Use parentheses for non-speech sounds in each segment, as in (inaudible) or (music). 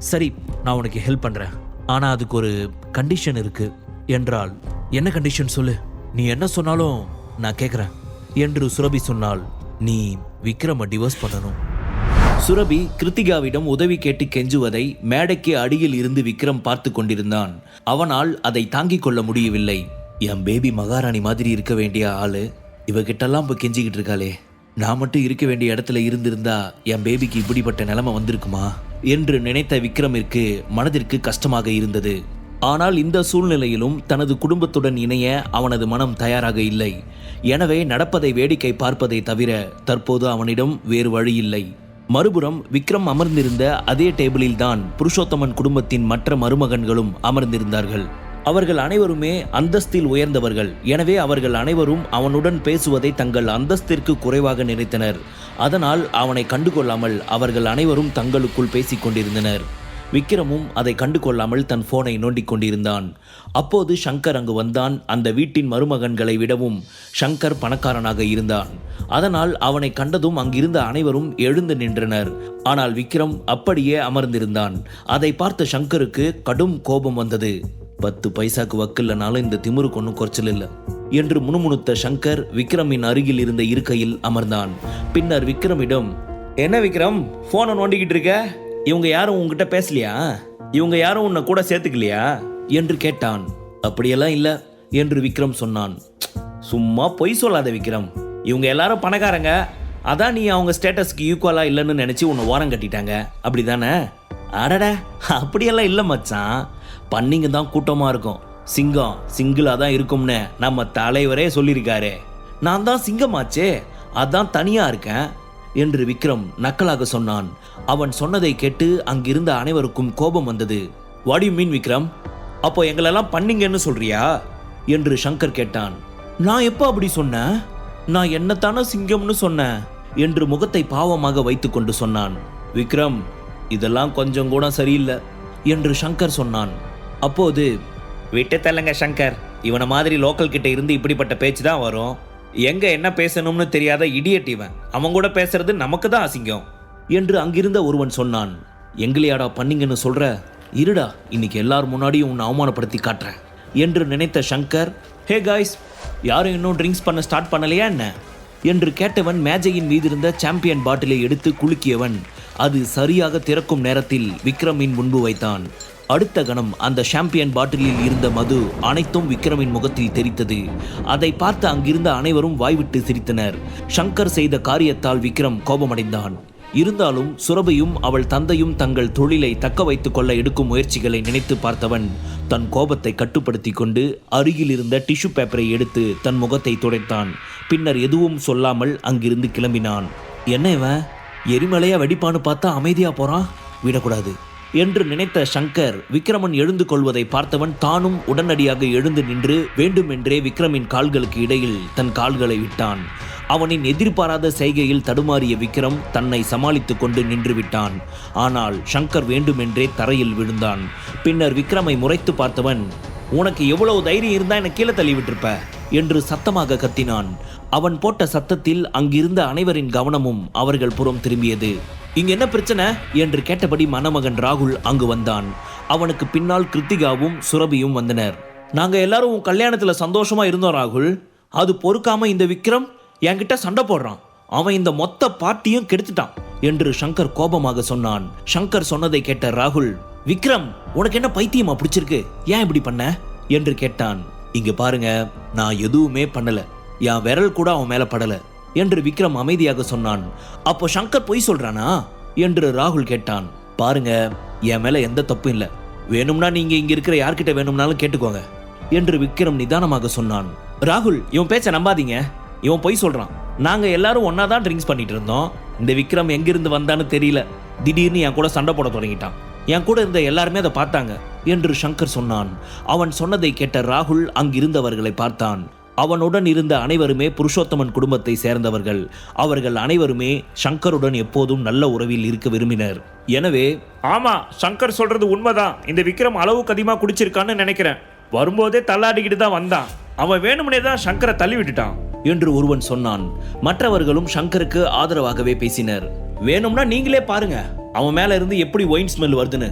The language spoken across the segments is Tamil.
சரி நான் உனக்கு ஹெல்ப் பண்ணுறேன் ஆனால் அதுக்கு ஒரு கண்டிஷன் இருக்கு. என்றால் என்ன கண்டிஷன் சொல்லு? நீ என்ன சொன்னாலும் நான் கேட்குறேன் என்று சுரபி சொன்னால் நீ விக்ரம டிவோர்ஸ் பண்ணணும். சுரபி கிருத்திகாவிடம் உதவி கேட்டு கெஞ்சுவதை மேடைக்கு அடியில் இருந்து விக்ரம் பார்த்து கொண்டிருந்தான். அவனால் அதை தாங்கிக் கொள்ள முடியவில்லை. என் பேபி மகாராணி மாதிரி இருக்க வேண்டிய ஆளு. இவகிட்டெல்லாம் இப்போ கெஞ்சிக்கிட்டு இருக்காளே. நான் மட்டும் இருக்க வேண்டிய இடத்துல இருந்திருந்தா என் பேபிக்கு இப்படிப்பட்ட நிலைமை வந்திருக்குமா? என்று நினைத்த விக்ரமிற்கு மனதிற்கு கஷ்டமாக இருந்தது. ஆனால் இந்த சூழ்நிலையிலும் தனது குடும்பத்துடன் இணைய அவனது மனம் தயாராக இல்லை. எனவே நடப்பதை வேடிக்கை பார்ப்பதை தவிர தற்போது அவனிடம் வேறு வழி இல்லை. மறுபுறம் விக்ரம் அமர்ந்திருந்த அதே டேபிளில் தான் புருஷோத்தமன் குடும்பத்தின் மற்ற மருமகன்களும் அமர்ந்திருந்தார்கள். அவர்கள் அனைவருமே அந்தஸ்தில் உயர்ந்தவர்கள். எனவே அவர்கள் அனைவரும் அவனுடன் பேசுவதை தங்கள் அந்தஸ்திற்கு குறைவாக நினைத்தனர். அதனால் அவனை கண்டுகொள்ளாமல் அவர்கள் அனைவரும் தங்களுக்குள் பேசிக் கொண்டிருந்தனர். விக்ரமும் அதை கண்டு கொள்ளாமல் தன் போனை நோண்டிக் கொண்டிருந்தான். அப்போது ஷங்கர் அங்கு வந்தான். அந்த வீட்டின் மருமகன்களை விடவும் ஷங்கர் பணக்காரனாக இருந்தான். அதனால் அவனை கண்டதும் அங்கிருந்த அனைவரும் எழுந்து நின்றனர். ஆனால் விக்ரம் அப்படியே அமர்ந்திருந்தான். அதை பார்த்த ஷங்கருக்கு கடும் கோபம் வந்தது. பத்து பைசாக்கு வக்கில்லனாலும் இந்த திமிருக்கு ஒன்றும் குறைச்சல் இல்லை. என்று முணுமுணுத்த சங்கர் விக்ரமின் அருகில் இருந்த இருக்கையில் அமர்ந்தான். பின்னர் விக்ரமிடம் என்ன விக்ரம்? போனை நோண்டிக்கிட்டு இருக்க? இவங்க யாரும் உங்ககிட்ட பேசலையா? இவங்க யாரும் உன்னை கூட சேர்த்துக்கலையா? என்று கேட்டான். அப்படியெல்லாம் இல்லை என்று விக்ரம் சொன்னான். சும்மா பொய் சொல்லாத விக்ரம். இவங்க எல்லாரும் பணக்காரங்க. அதான் நீ அவங்க ஸ்டேட்டஸ்க்கு ஈக்குவலாக இல்லைன்னு நினச்சி உன்னை ஓரம் கட்டிட்டாங்க. அப்படிதானே? அடட அப்படியெல்லாம் இல்லை மச்சான். பன்னிங்க தான் கூட்டமாக இருக்கும். சிங்கம் சிங்கிளாக தான் இருக்கும்னு நம்ம தலைவரே சொல்லியிருக்காரு. நான் தான் சிங்கமாச்சே அதான் தனியாக இருக்கேன் என்று விக்ரம் நக்கலாக சொன்னான். அவன் சொன்னதை கேட்டு அங்கிருந்த அனைவருக்கும் கோபம் வந்தது. What you mean Vikram? அப்போ எங்களெல்லாம் பண்ணீங்கன்னு சொல்றியா? என்று சங்கர் கேட்டான். நான் எப்போ அப்படி சொன்னேன்? நான் என்னத்தானே சிங்கம்னு சொன்னேன் என்று முகத்தை பாவமாக வைத்துக்கொண்டு சொன்னான். விக்ரம் இதெல்லாம் கொஞ்சம் கூட சரியில்லை என்று சங்கர் சொன்னான். அப்போது விட்டு தள்ளுங்க சங்கர். இவனை மாதிரி லோக்கல் கிட்ட இருந்து இப்படிப்பட்ட பேச்சு தான் வரும். எங்க என்ன பேசணும்னு தெரியாத இடியட் இவன். அவன் கூட பேசுறது நமக்கு தான் அசிங்கம். என்று அங்கிருந்த ஒருவன் சொன்னான் எங்களையாடா பண்ணீங்கன்னு சொல்ற? இருடா இன்னைக்கு எல்லார் முன்னாடியும் உன்னை அவமானப்படுத்தி காட்டுறேன் என்று நினைத்த சங்கர் ஹே காய்ஸ் யாரும் இன்னும் ட்ரிங்க்ஸ் பண்ண ஸ்டார்ட் பண்ணலையா என்ன? என்று கேட்டவன் மேஜையின் மீது இருந்த சாம்பியன் பாட்டிலை எடுத்து குலுக்கியவன் அது சரியாக திறக்கும் நேரத்தில் விக்ரமின் முன்பு வைத்தான். அடுத்த கணம் அந்த சாம்பியன் பாட்டிலில் இருந்த மது அனைத்தும் விக்ரமின் முகத்தில் தெரித்தது. அதை பார்த்து அங்கிருந்த அனைவரும் வாய்விட்டு சிரித்தனர். சங்கர் செய்த காரியத்தால் விக்ரம் கோபமடைந்தான். இருந்தாலும் சுரபியும் அவள் தந்தையும் தங்கள் தொழிலை தக்க வைத்துக் கொள்ள எடுக்கும் முயற்சிகளை நினைத்து பார்த்தவன் தன் கோபத்தை கட்டுப்படுத்தி கொண்டு அருகில் இருந்த டிஷ்யூ பேப்பரை எடுத்து தன் முகத்தை துடைத்தான். பின்னர் எதுவும் சொல்லாமல் அங்கிருந்து கிளம்பினான். என்ன இவன்? எரிமலையா வெடிப்பான்னு பார்த்தா அமைதியா போறான்? விடக்கூடாது. என்று நினைத்த சங்கர் விக்ரமன் எழுந்து கொள்வதை பார்த்தவன் தானும் உடனடியாக எழுந்து நின்று வேண்டுமென்றே விக்ரமின் கால்களுக்கு இடையில் தன் கால்களை விட்டான். அவனின் எதிர்பாராத செய்கையில் தடுமாறிய விக்ரம் தன்னை சமாளித்துக் கொண்டு நின்று விட்டான். ஆனால் சங்கர் வேண்டுமென்றே தரையில் விழுந்தான். பின்னர் விக்ரமை முறைத்து பார்த்தவன் உனக்கு எவ்வளவு தைரியம் இருந்தா என்னை கீழே தள்ளி விட்டிருப்ப? என்று சத்தமாக கத்தினான். அவன் போட்ட சத்தத்தில் அங்கிருந்த அனைவரின் கவனமும் அவர்கள் புறம் திரும்பியது. இங்க என்ன பிரச்சனை? என்று கேட்டபடி மணமகன் ராகுல் அங்கு வந்தான். அவனுக்கு பின்னால் கிருத்திகாவும் சுரபியும் வந்தனர். நாங்க எல்லாரும் உன் கல்யாணத்துல சந்தோஷமா இருந்தோம் ராகுல். அது பொறுக்காம இந்த விக்ரம் என்கிட்ட சண்டை போடுறான். அவன் இந்த மொத்த பார்ட்டியும் கெடுத்துட்டான் என்று சங்கர் கோபமாக சொன்னான். சங்கர் சொன்னதை கேட்ட ராகுல் விக்ரம் உனக்கு என்ன பைத்தியமா பிடிச்சிருக்கு? ஏன் இப்படி பண்ண? என்று கேட்டான். இங்க பாருங்க நான் எதுவுமே பண்ணல. என் விரல் கூட அவன் மேல படல. என்று விக்ரம் அமைதியாக சொன்னான். அப்போ சங்கர் பொய் சொல்றானா? என்று ராகுல் கேட்டான். பாருங்க என் மேல எந்த தப்பும் இல்லை. வேணும்னா நீங்க இங்க இருக்கிற யார்கிட்ட வேணும்னாலும் கேட்டுக்கோங்க. என்று விக்ரம் நிதானமாக சொன்னான். ராகுல் இவன் பேச்ச நம்பாதீங்க. இவன் பொய் சொல்றான். நாங்க எல்லாரும் ஒன்னா தான் ட்ரிங்க்ஸ் பண்ணிட்டு இருந்தோம். இந்த விக்ரம் எங்கிருந்து வந்தான்னு தெரியல. திடீர்னு என் கூட சண்டை போட தொடங்கிட்டான். என் கூட இருந்த எல்லாருமே அதை பார்த்தாங்க என்று சங்கர் சொன்னான். அவன் சொன்னதை கேட்ட ராகுல் அங்கிருந்தவர்களை பார்த்தான். அவனுடன் இருந்த அனைவருமே புருஷோத்தமன் குடும்பத்தை சேர்ந்தவர்கள். அவர்கள் அனைவருமே சங்கருடன் எப்போதும் நல்ல உறவில் இருக்க விரும்பினர். எனவே ஆமா சங்கர் சொல்றது உண்மைதான். இந்த விக்ரம் அளவுக்கு அதிகமா குடிச்சிருக்கான்னு நினைக்கிறேன். வரும்போதே தள்ளாடிக்கிட்டு தான் வந்தான். அவன் வேணும்னே தான் சங்கரை தள்ளி விட்டுட்டான். என்று ஒருவன் சொன்னான். மற்றவர்களும் சங்கருக்கு ஆதரவாகவே பேசினர். வேணும்னா நீங்களே பாருங்க. அவன் மேல இருந்து எப்படி ஒயின் ஸ்மெல் வருதுன்னு.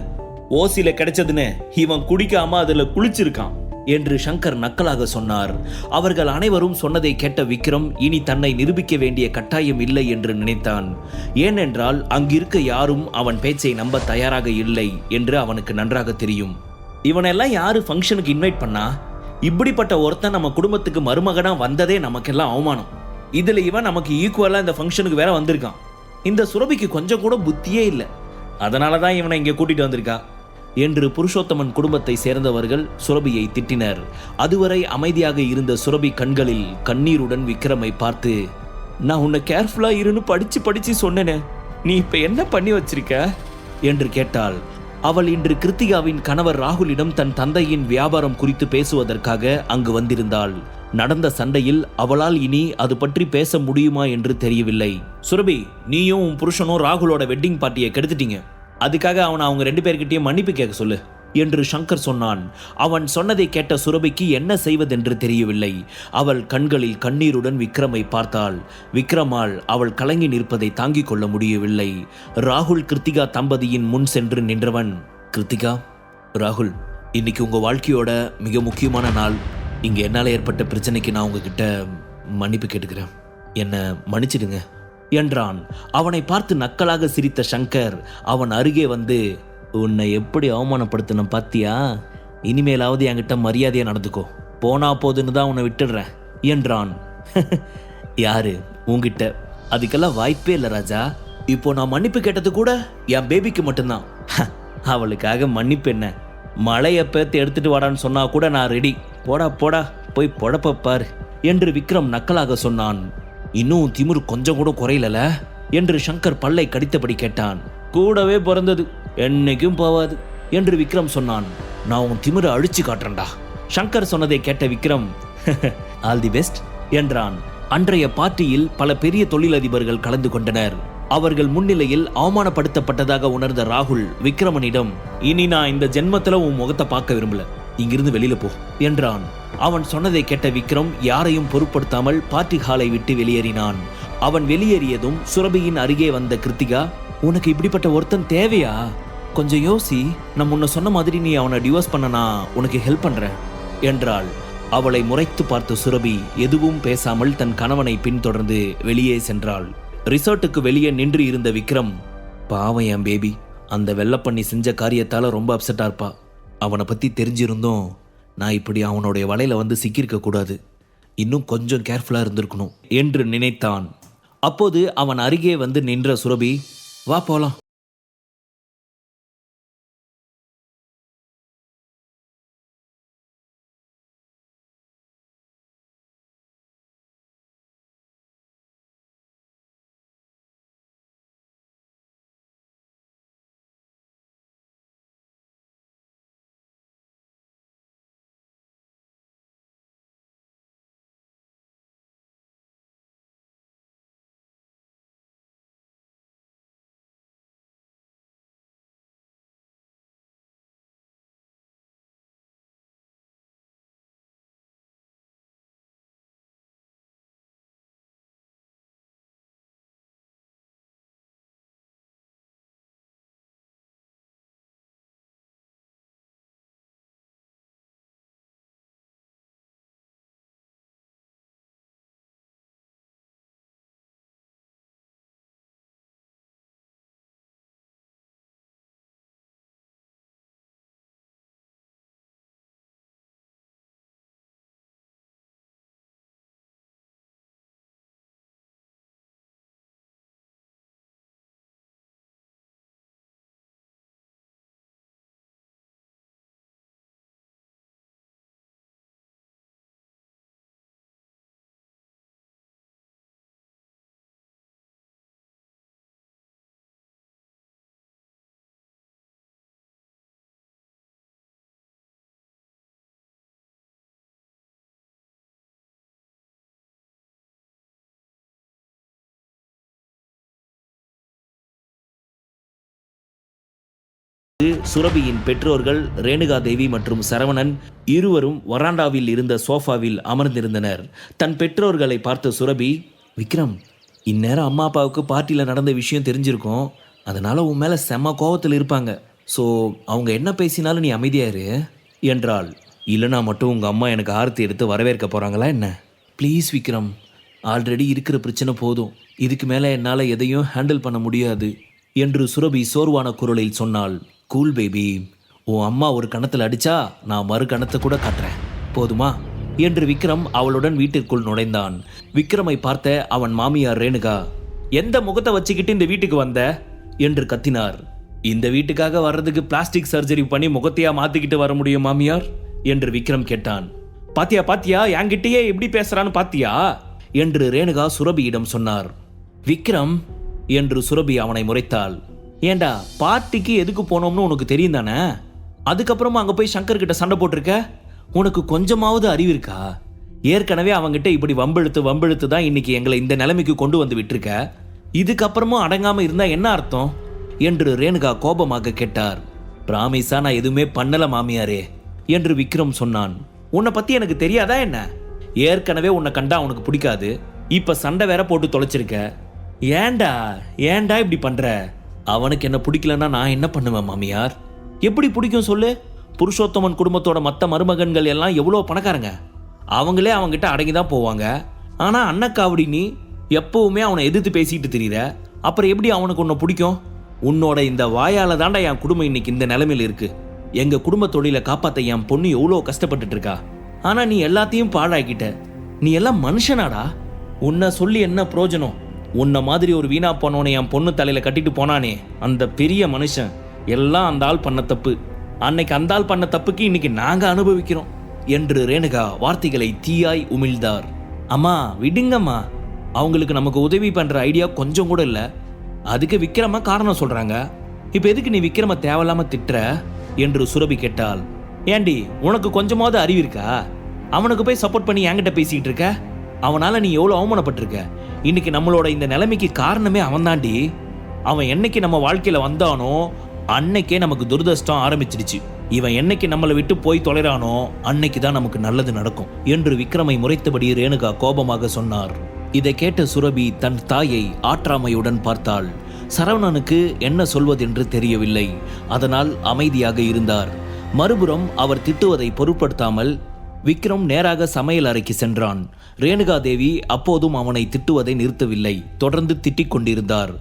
ஓசில கிடைச்சதுன்னு இவன் குடிக்காம அதுல குளிச்சிருக்கான் என்று சங்கர் நக்கலாக சொன்னார். அவர்கள் அனைவரும் சொன்னதை கேட்ட விக்ரம் இனி தன்னை நிரூபிக்க வேண்டிய கட்டாயம் இல்லை என்று நினைத்தான். ஏனென்றால் அங்கிருக்க யாரும் அவன் பேச்சை நம்ப தயாராக இல்லை என்று அவனுக்கு நன்றாக தெரியும். இவனெல்லாம் யாரு ஃபங்க்ஷனுக்கு இன்வைட் பண்ணா? இப்படிப்பட்ட ஒருத்தன் நம்ம குடும்பத்துக்கு மருமகனா வந்ததே நமக்கெல்லாம் அவமானம். இதுல இவன் நமக்கு ஈக்குவலா இந்த ஃபங்க்ஷனுக்கு வேற வந்திருக்கான். இந்த சுரபிக்கு கொஞ்சம் கூட புத்தியே இல்லை. அதனால தான் இவனை இங்கே கூட்டிட்டு வந்திருக்கா. என்று புருஷோத்தமன் குடும்பத்தை சேர்ந்தவர்கள் சுரபியை திட்டினர். அதுவரை அமைதியாக இருந்த சுரபி கண்களில் கண்ணீருடன் விக்ரமை பார்த்து நான் உன்னை கேர்ஃபுல்லா இருன்னு படிச்சு படிச்சு சொன்னேனே. நீ இப்ப என்ன பண்ணி வச்சிருக்க? என்று கேட்டாள். அவள் இன்று கிருத்திகாவின் கணவர் ராகுலிடம் தன் தந்தையின் வியாபாரம் குறித்து பேசுவதற்காக அங்கு வந்திருந்தாள். நடந்த சண்டையில் அவளால் இனி அது பற்றி பேச முடியுமா என்று தெரியவில்லை. சுரபி நீயும் உன் புருஷனும் ராகுலோட வெட்டிங் பார்ட்டியை கெடுத்துட்டீங்க. அதுக்காக அவனை அவங்க ரெண்டு பேர்கிட்டயும் மன்னிப்பு கேட்க சொல்லு என்று சங்கர் சொன்னான். அவன் சொன்னதை கேட்ட சுரபிக்கு என்ன செய்வதென்று தெரியவில்லை. அவள் கண்களில் கண்ணீருடன் விக்ரமை பார்த்தாள். விக்ரமால் அவள் கலங்கி நிற்பதை தாங்கிக் கொள்ள முடியவில்லை. ராகுல் கிருத்திகா தம்பதியின் முன் சென்று நின்றவன். கிருத்திகா ராகுல் இன்னைக்கு உங்க வாழ்க்கையோட மிக முக்கியமான நாள். இங்கே என்னால் ஏற்பட்ட பிரச்சனைக்கு நான் உங்ககிட்ட மன்னிப்பு கேட்டுக்கிறேன். என்னை மன்னிச்சிடுங்க. என்றான். அவனை பார்த்து நக்கலாக சிரித்த சங்கர் அவன் அருகே வந்து உன்னை எப்படி அவமானப்படுத்தின பாத்தியா? இனிமேலாவது என்கிட்ட மரியாதையாக நடந்துக்கோ. போனா போதுன்னு தான் உன்னை விட்டுடுறேன். என்றான். (laughs) யாரு? உங்ககிட்ட அதுக்கெல்லாம் வாய்ப்பே இல்லை ராஜா. இப்போ நான் மன்னிப்பு கேட்டது கூட என் பேபிக்கு மட்டும்தான். (laughs) அவளுக்காக மன்னிப்பு என்ன? மழையை பேத்து எடுத்துட்டு வாடான்னு சொன்னா கூட நான் ரெடி போடா போடா போய் பொழப்ப பாரு என்று விக்ரம் நக்கலாக சொன்னான். இன்னும் திமிரு கொஞ்சம் கூட குறையலல என்று சங்கர் பல்லை கடித்தபடி கேட்டான். கூடவே பிறந்தது என்னைக்கும் போவாது என்று விக்ரம் சொன்னான். நான் உன் திமிரை அழிச்சு காட்டுறேன்டா. சங்கர் சொன்னதை கேட்ட விக்ரம் ஆல் தி பெஸ்ட் என்றான். அன்றைய பார்ட்டியில் பல பெரிய தொழிலதிபர்கள் கலந்து கொண்டனர். அவர்கள் முன்னிலையில் அவமானப்படுத்தப்பட்டதாக உணர்ந்த ராகுல் விக்ரமனிடம் இனி நான் இந்த ஜென்மத்தில் உன் முகத்தை பார்க்க விரும்பல. இங்கிருந்து வெளியில போ என்றான். அவன் சொன்னதை கேட்ட விக்ரம் யாரையும் பொருட்படுத்தாமல் பார்ட்டி ஹாலை விட்டு வெளியேறினான். அவன் வெளியேறியதும் சுரபியின் அருகே வந்த கிருத்திகா உனக்கு இப்படிப்பட்ட ஒருத்தன் தேவையா? கொஞ்சம் யோசி. நான் முன்ன சொன்ன மாதிரி நீ அவனை டிவோர்ஸ் பண்ணனா உனக்கு ஹெல்ப் பண்றேன் என்றாள். அவளை முறைத்து பார்த்த சுரபி எதுவும் பேசாமல் தன் கணவனை பின்தொடர்ந்து வெளியே சென்றாள். ரிசார்ட்டுக்கு வெளியே நின்று இருந்த விக்ரம் பாவம் என் பேபி அந்த வெள்ளப்பண்ணி செஞ்ச காரியத்தால் ரொம்ப அப்செட்டாக இருப்பா. அவனை பற்றி தெரிஞ்சிருந்தோம் நான் இப்படி அவனுடைய வலையில் வந்து சிக்கியிருக்கக்கூடாது இன்னும் கொஞ்சம் கேர்ஃபுல்லாக இருந்திருக்கணும் என்று நினைத்தான். அப்போது அவன் அருகே வந்து நின்ற சுரபி வா போலாம். சுரபியின் பெற்றோர்கள் ரேணுகா தேவி மற்றும் சரவணன் இருவரும் வராண்டாவில் இருந்த சோஃபாவில் அமர்ந்திருந்தனர். தன் பெற்றோர்களை பார்த்த சுரபி விக்ரம் இந்நேரம் அம்மா அப்பாவுக்கு பார்ட்டியில் நடந்த விஷயம் தெரிஞ்சிருக்கும். அதனால உன் மேலே செம்ம கோவத்தில் இருப்பாங்க. ஸோ அவங்க என்ன பேசினாலும் நீ அமைதியாரு என்றாள். இல்லைனா மட்டும் உங்கள் அம்மா எனக்கு ஆர்த்தி எடுத்து வரவேற்க போகிறாங்களா என்ன? ப்ளீஸ் விக்ரம். ஆல்ரெடி இருக்கிற பிரச்சனை போதும். இதுக்கு மேலே என்னால் எதையும் ஹேண்டில் பண்ண முடியாது என்று சுரபி சோர்வான குரலில் சொன்னாள். கூல் பேபி உன் அம்மா ஒரு கணத்தில் அடிச்சா நான் மறு கணத்தை கூட காட்டுறேன். போதுமா? என்று விக்ரம் அவளுடன் வீட்டிற்குள் நுழைந்தான். விக்ரமை பார்த்த அவன் மாமியார் ரேணுகா எந்த முகத்தை வச்சுக்கிட்டு இந்த வீட்டுக்கு வந்த? என்று கத்தினார். இந்த வீட்டுக்காக வர்றதுக்கு பிளாஸ்டிக் சர்ஜரி பண்ணி முகத்தையா மாத்திக்கிட்டு வர முடியும் மாமியார்? என்று விக்ரம் கேட்டான். பாத்தியா பாத்தியா என்கிட்டயே எப்படி பேசுறான்னு பாத்தியா? என்று ரேணுகா சுரபியிடம் சொன்னார். விக்ரம் என்று சுரபி அவனை முறைத்தாள். ஏண்டா பார்ட்டிக்கு எதுக்கு போனோம்னு உனக்கு தெரியும் தானே? அதுக்கப்புறமா அங்கே போய் சங்கர் கிட்ட சண்டை போட்டிருக்க? உனக்கு கொஞ்சமாவது அறிவு இருக்கா? ஏற்கனவே அவங்ககிட்ட இப்படி வம்பெழுத்து வம்பெழுத்து தான் இன்னைக்கு எங்களை இந்த நிலைமைக்கு கொண்டு வந்து விட்டிருக்க. இதுக்கப்புறமும் அடங்காமல் இருந்தால் என்ன அர்த்தம்? என்று ரேணுகா கோபமாக கேட்டார். பிராமிஸா நான் எதுவுமே பண்ணல மாமியாரே என்று விக்ரம் சொன்னான். உன்னை பத்தி எனக்கு தெரியாதா என்ன? ஏற்கனவே உன்னை கண்டா அவனுக்கு பிடிக்காது. இப்ப சண்டை வேற போட்டு தொலைச்சிருக்க. ஏன்டா ஏன்டா இப்படி பண்ற? அவனுக்கு என்ன பிடிக்கலன்னா நான் என்ன பண்ணுவேன் மாமியார்? எப்படி பிடிக்கும் சொல்லு? புருஷோத்தமன் குடும்பத்தோட மற்ற மருமகன்கள் எல்லாம் எவ்வளோ பணக்காரங்க? அவங்களே அவங்ககிட்ட அடங்கி தான் போவாங்க. ஆனால் அன்னக்காவடி நீ எப்பவுமே அவனை எதிர்த்து பேசிட்டு தெரியுற. அப்புறம் எப்படி அவனுக்கு உன்னை பிடிக்கும்? உன்னோட இந்த வாயால் தாண்டா என் குடும்பம் இன்னைக்கு இந்த நிலைமையில் இருக்கு. எங்க குடும்ப தொழிலை காப்பாத்த என் பொண்ணு எவ்வளோ கஷ்டப்பட்டுட்டு இருக்கா? ஆனா நீ எல்லாத்தையும் பாழாக்கிட்ட. நீ எல்லாம் மனுஷனாடா? உன்னை சொல்லி என்ன பிரயோஜனம்? உன்னை மாதிரி ஒரு வீணா போனவனை என் பொண்ணு தலையில் கட்டிட்டு போனானே அந்த பெரிய மனுஷன் எல்லாம் அந்த ஆள் பண்ண தப்பு. அன்னைக்கு அந்த ஆள் பண்ண தப்புக்கு இன்னைக்கு நாங்கள் அனுபவிக்கிறோம் என்று ரேணுகா வார்த்தைகளை தீயாய் உமிழ்ந்தார். அம்மா விடுங்கம்மா. அவங்களுக்கு நமக்கு உதவி பண்ணுற ஐடியா கொஞ்சம் கூட இல்லை. அதுக்கு விக்ரம காரணம் சொல்கிறாங்க இப்போ எதுக்கு நீ விக்ரம தேவையில்லாமல் திட்டுற என்று சுரபி கேட்டாள். ஏண்டி உனக்கு கொஞ்சமாவது அறிவு இருக்கா? அவனுக்கு போய் சப்போர்ட் பண்ணி என்கிட்ட பேசிக்கிட்டு இருக்க? அவனால் நீ எவ்வளோ அவமானப்பட்டிருக்க? இன்னைக்கு நம்மளோட இந்த நிலைமைக்கு காரணமே அவன்தாண்டி அவன் என்னைக்கு நம்ம வாழ்க்கையில் வந்தானோ அன்னைக்கே நமக்கு துர்தஷ்டம் ஆரம்பிச்சிடுச்சு. இவன் என்னைக்கு நம்மளை விட்டு போய் தொலைறானோ அன்னைக்கு தான் நமக்கு நல்லது நடக்கும் என்று விக்ரமை முறைத்தபடி ரேணுகா கோபமாக சொன்னார். இதை கேட்ட சுரபி தன் தாயை ஆற்றாமையுடன் பார்த்தாள். சரவணனுக்கு என்ன சொல்வதென்று தெரியவில்லை. அதனால் அமைதியாக இருந்தார். மறுபுறம் அவர் திட்டுவதை பொருட்படுத்தாமல் விக்ரம் நேராக சமையல் அறைக்கு சென்றான். ரேணுகா தேவி அப்போதும் அவனை திட்டுவதை நிறுத்தவில்லை. தொடர்ந்து திட்டிக் கொண்டிருந்தார்.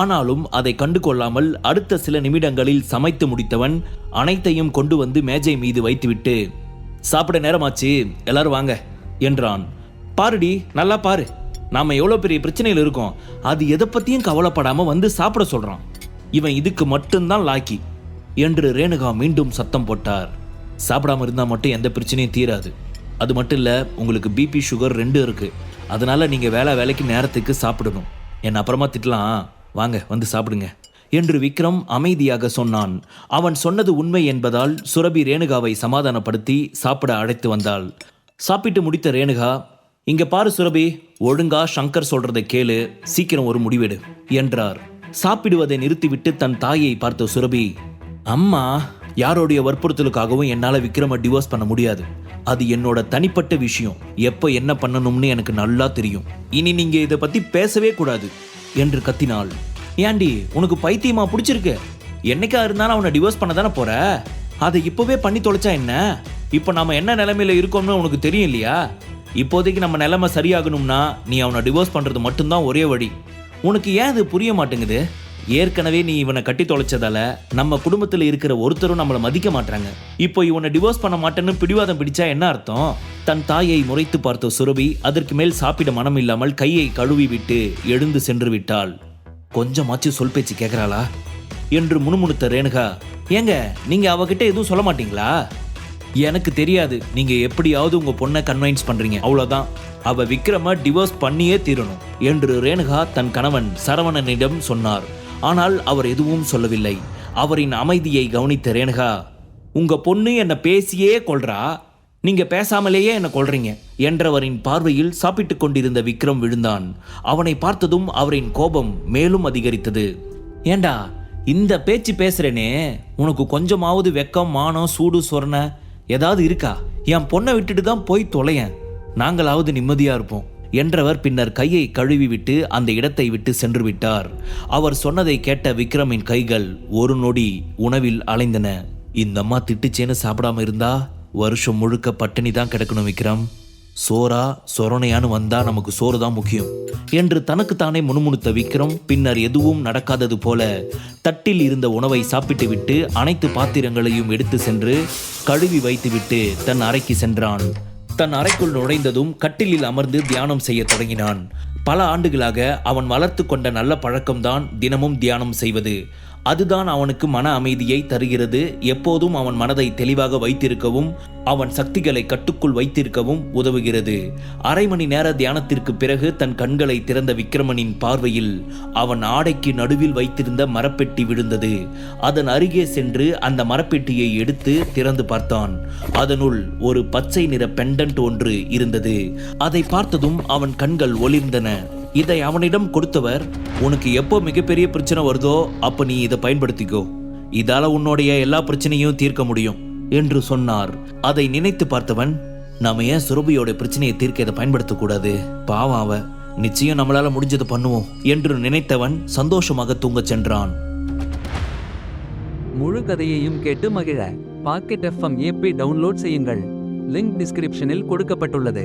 ஆனாலும் அதை கண்டு கொள்ளாமல் அடுத்த சில நிமிடங்களில் சமைத்து முடித்தவன் அனைத்தையும் கொண்டு வந்து மேஜை மீது வைத்துவிட்டு சாப்பிட நேரமாச்சு எல்லாரும் வாங்க என்றான். பாருடி நல்லா பாரு. நாம எவ்வளோ பெரிய பிரச்சனையில் இருக்கோம். அது எதை பத்தியும் கவலைப்படாம வந்து சாப்பிட சொல்றான். இவன் இதுக்கு மட்டும்தான் லாக்கி என்று ரேணுகா மீண்டும் சத்தம் போட்டார். சாப்பிடாம இருந்தா மட்டும் எந்த பிரச்சனையும் தீராது. அது மட்டும் இல்லை உங்களுக்கு பிபி சுகர் ரெண்டும் இருக்குது அதனால் நீங்கள் வேலை வேலைக்கு நேரத்துக்கு சாப்பிடணும். என்னை அப்புறமா திட்டலாம். வாங்க வந்து சாப்பிடுங்க. என்று விக்ரம் அமைதியாக சொன்னான். அவன் சொன்னது உண்மை என்பதால் சுரபி ரேணுகாவை சமாதானப்படுத்தி சாப்பிட அழைத்து வந்தாள். சாப்பிட்டு முடித்த ரேணுகா இங்க பாரு சுரபி ஒழுங்கா சங்கர் சொல்றதை கேளு சீக்கிரம் ஒரு முடிவெடு என்றார். சாப்பிடுவதை நிறுத்திவிட்டு தன் தாயை பார்த்த சுரபி அம்மா யாரோடைய வற்புறுத்தலுக்காகவும் என்னால விக்ரம டிவோர்ஸ் பண்ண முடியாது. அது என்னோட தனிப்பட்ட விஷயம். எப்ப என்ன பண்ணணும்னு எனக்கு நல்லா தெரியும். இனி நீங்க இதை பத்தி பேசவே கூடாது என்று கத்தினாள். ஏண்டி உனக்கு பைத்தியமா பிடிச்சிருக்கு? என்னைக்கா இருந்தாலும் அவனை டிவோர்ஸ் பண்ண தானே போற? அதை இப்பவே பண்ணி தொலைச்சா என்ன? இப்போ நாம என்ன நிலைமையில இருக்கோம்னு உனக்கு தெரியும் இல்லையா? இப்போதைக்கு நம்ம நிலைமை சரியாகணும்னா நீ அவனை டிவோர்ஸ் பண்றது மட்டும்தான் ஒரே வழி. உனக்கு ஏன் அது புரிய மாட்டேங்குது? ஏற்கனவே நீ இவனை கட்டி தொலைச்சதால நம்ம குடும்பத்துல இருக்கிற ஒருத்தரும் நம்மளை மதிக்க மாட்டாங்க இப்போ இவனை டிவோர்ஸ் பண்ண மாட்டேன்னு பிடிவாதம் பிடிச்சா என்ன அர்த்தம்? தன் தாயை முறைத்து பார்த்த சுரபி அதற்கு மேல் சாப்பிட மனம் இல்லாமல் கையை கழுவி விட்டு எழுந்து சென்று விட்டாள். கொஞ்சமாச்சும் சொல் பேச்சு கேட்கறாளா என்று முணுமுணுத்த ரேணுகா ஏங்க நீங்க அவகிட்ட எதுவும் சொல்ல மாட்டீங்களா? எனக்கு தெரியாது. நீங்க எப்படியாவது உங்க பொண்ணை கன்வைன்ஸ் பண்றீங்க. அவ்வளவுதான். அவ விக்ரம டிவோர்ஸ் பண்ணியே தீரணும் என்று ரேணுகா தன் கணவன் சரவணனிடம் சொன்னார். ஆனால் அவர் எதுவும் சொல்லவில்லை. அவரின் அமைதியை கவனித்த ரேணுகா உங்க பொண்ணு என்னை பேசியே கொள்றா நீங்க பேசாமலேயே என்ன கொள்றீங்க என்றவரின் பார்வையில் சாப்பிட்டுக் கொண்டிருந்த விக்ரம் விழுந்தான். அவனை பார்த்ததும் அவரின் கோபம் மேலும் அதிகரித்தது. ஏண்டா இந்த பேச்சு பேசுறேனே? உனக்கு கொஞ்சமாவது வெக்கம் மானம் சூடு சொரண ஏதாவது இருக்கா? என் பொண்ணை விட்டுட்டு தான் போய் தொலையேன். நாங்களாவது நிம்மதியா இருப்போம். என்றவர் பின்னர் கையை கழுவிவிட்டு அந்த இடத்தை விட்டு சென்று விட்டார் அவர் சொன்னதை கேட்ட விக்ரமின் கைகள் ஒரு நொடி உணவில் அலைந்தன. இந்த அம்மா திட்டுச்சேன்னு சாப்பிடாம இருந்தா? வருஷம் முழுக்க பட்டினி தான் கிடக்கணும் விக்ரம். சோறா சொரணையான்னு வந்தா நமக்கு சோறு தான் முக்கியம் என்று தனக்குத்தானே முணுமுணுத்த விக்ரம் பின்னர் எதுவும் நடக்காதது போல தட்டில் இருந்த உணவை சாப்பிட்டுவிட்டு அனைத்து பாத்திரங்களையும் எடுத்து சென்று கழுவி வைத்துவிட்டு தன் அறைக்கு சென்றான். தன் அறைக்குள் நுழைந்ததும் கட்டிலில் அமர்ந்து தியானம் செய்ய தொடங்கினான். பல ஆண்டுகளாக அவன் வளர்த்து கொண்ட நல்ல பழக்கம்தான் தினமும் தியானம் செய்வது. அதுதான் அவனுக்கு மன அமைதியை தருகிறது. எப்போதும் அவன் மனதை தெளிவாக வைத்திருக்கவும் அவன் சக்திகளை கட்டுக்குள் வைத்திருக்கவும் உதவுகிறது. அரை மணி நேர தியானத்திற்கு பிறகு தன் கண்களை திறந்த விக்ரமனின் பார்வையில் அவன் ஆடைக்கு நடுவில் வைத்திருந்த மரப்பெட்டி விழுந்தது. அதன் அருகே சென்று அந்த மரப்பெட்டியை எடுத்து திறந்து பார்த்தான். அதனுள் ஒரு பச்சை நிற பெண்டன்ட் ஒன்று இருந்தது. அதை பார்த்ததும் அவன் கண்கள் ஒளிர்ந்தன. இதை அவனிடம் கொடுத்தவர் உனக்கு எப்போ மிகப்பெரிய பிரச்சனை வருதோ அப்ப நீ இதை பயன்படுத்திக்கோ. இதால உன்னுடைய எல்லா பிரச்சனையும் தீர்க்க முடியும் என்று சொன்னார். அதை நினைத்து பார்த்தவன் நாம ஏன் சுரபியோட பிரச்சனையை தீர்க்க இதை பயன்படுத்தக்கூடாது? பாவம் அவ நிச்சயம் நம்மளால முடிஞ்சதை பண்ணுவோம் என்று நினைத்தவன் சந்தோஷமாக தூங்கச் சென்றான். முழு கதையையும் கேட்டு மகிழ. பாக்கெட் எஃப்எம் ஏபி டவுன்லோட் செய்யுங்கள். லிங்க் டிஸ்கிரிப்ஷனில் கொடுக்கப்பட்டுள்ளது.